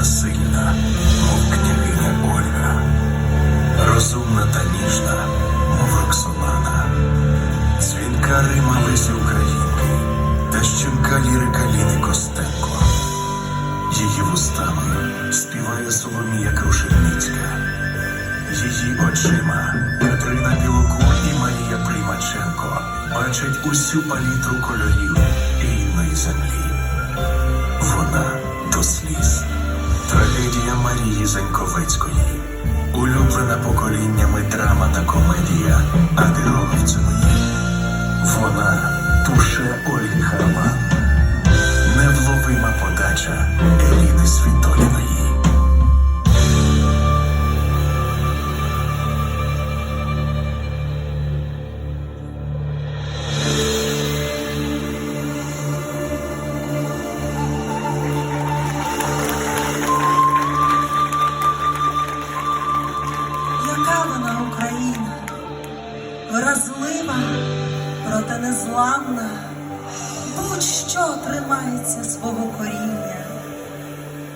та сильна, мов княгиня Ольга, розумна та ніжна, мов Роксолана, дзвінка Рима Лесі Українки, та щемка лірика Ліни Костенко. Її вустами співає Соломія Крушельницька. Її очима Катерина Білокур і Марія Примаченко бачать усю палітру кольорів рідної землі. Вона до сліз. Трагедія Марії Заньковецької. Улюблена поколіннями драма та комедія Ади. Вона туше Ольги Харман. Невловима подача вразлива, проте незламна, будь-що тримається свого коріння,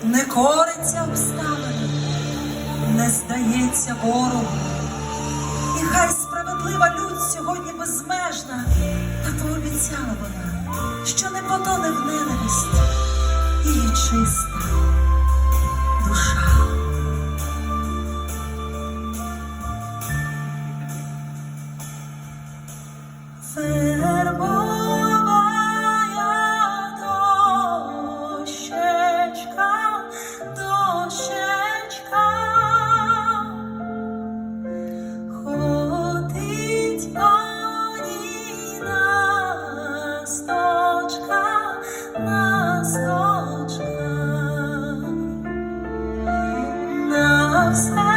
не кориться обставинам, не здається ворогу. І хай справедлива людь сьогодні безмежна, та пообіцяла вона, що не потоне в ненависть її чиста passar.